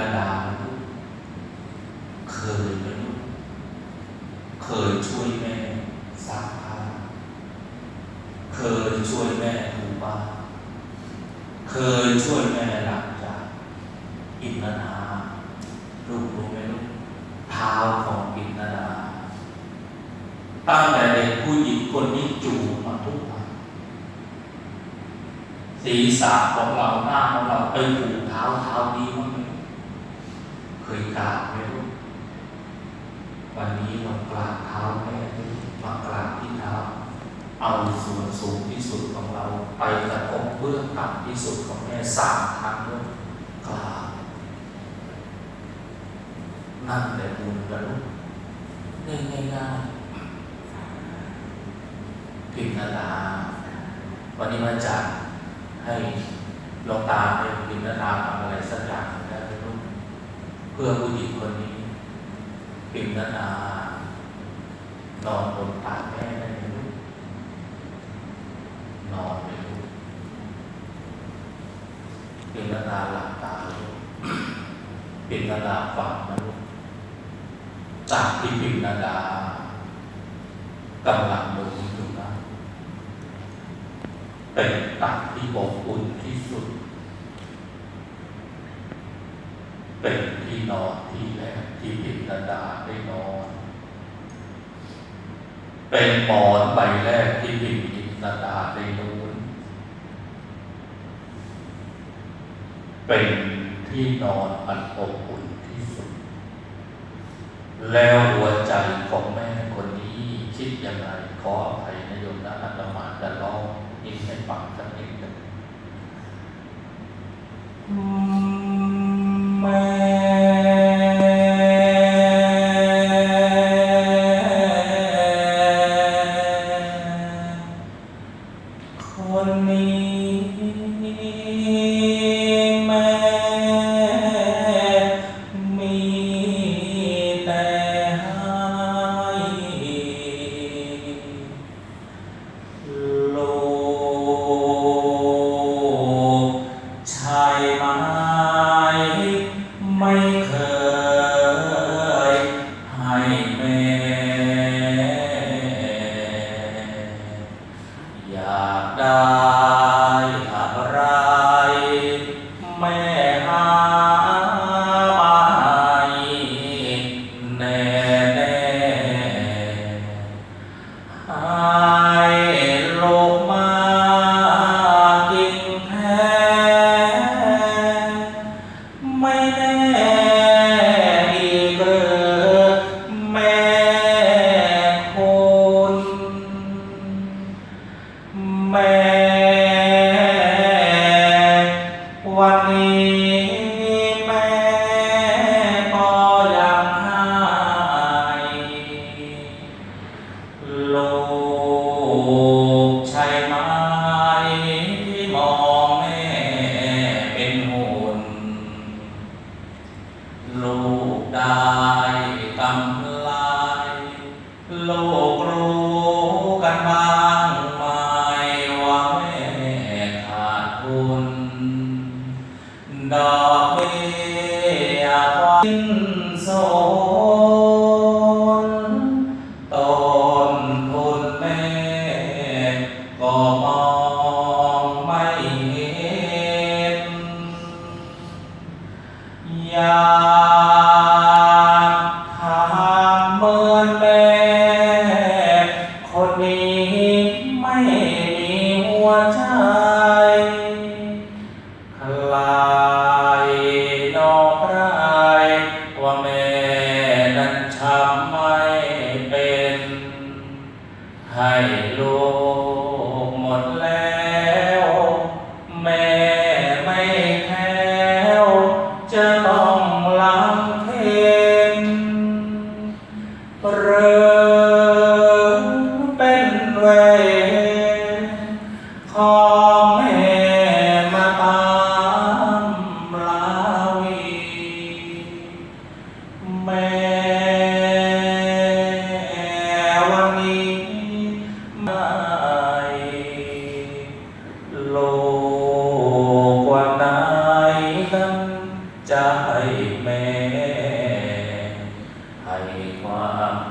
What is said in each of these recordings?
ระดาลูกเคยไหมลูกเคยช่วยแม่ซักผ้าเคยช่วยแม่ถูบ้านเคยช่วยแม่หลังจากอินนาลูกรู้ไหมลูกเท้าของอินนาตั้งแต่เด็กผู้หญิงคนนี้จูบมาทุกวันศีรษะของเราหน้าของเราไปถูเท้าเท้านี้ เคยกราบไหมลูกวันนี้เรากราบเท้าแม่มากราบที่เท้า เอาส่วนสูงที่สุดของเรา ไปกระทบเบื้องต่ำที่สุดของแม่สามครั้งด้วยกราบนั่นแหละบุญกระลุกง่ายง่ายๆพิมนาดาวันนี้มาจากให้ลงตาให้พิมนาดาทำอะไรสักอย่างหนึ่งได้ไหมลูก เพื่อผู้หญิงคนนี้พิมนาดานอนบนตักแม่ได้ไหมลูกนอนไปลูกปินนาหลับตาลูกปินนาฝันนะลูกจากที่ปินนากำลังลงอยู่นะเป็นตักที่อบอุ่นที่สุด เป็นที่นอนที่แรกที่ปินนาได้นอน เป็นหมอนใบแรกที่พิมพินาดาได้นูนเป็นที่นอนอันอบอุ่นที่สุด แล้วหัวใจของแม่คนนี้คิดยังไงขออภัยนโยมนะอาตมาจะร้องนิดให้ฟังสักนิดหนึ่ง ค แม่ ยากทำเหมือนแม่คนนี้ไม่มีหัวใจใคลายนอกไรว่าแม่นั้นทำไม่เป็น ให้ลูกหมดแล้ว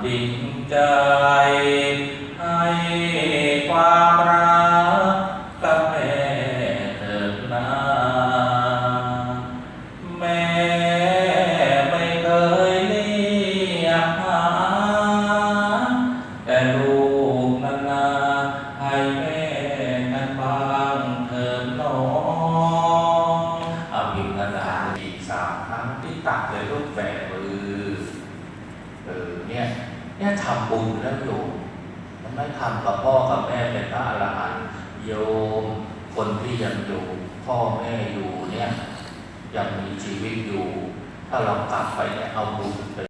จริงใจให้ ทำบุญแล้วโยมมันไม่ทำกับพ่อกับแม่เป็นพระอรหันต์โยม คนที่ยังอยู่พ่อแม่อยู่เนี่ยยังมีชีวิตอยู่ ถ้าเรากลับไปเนี่ยเอาบุญไป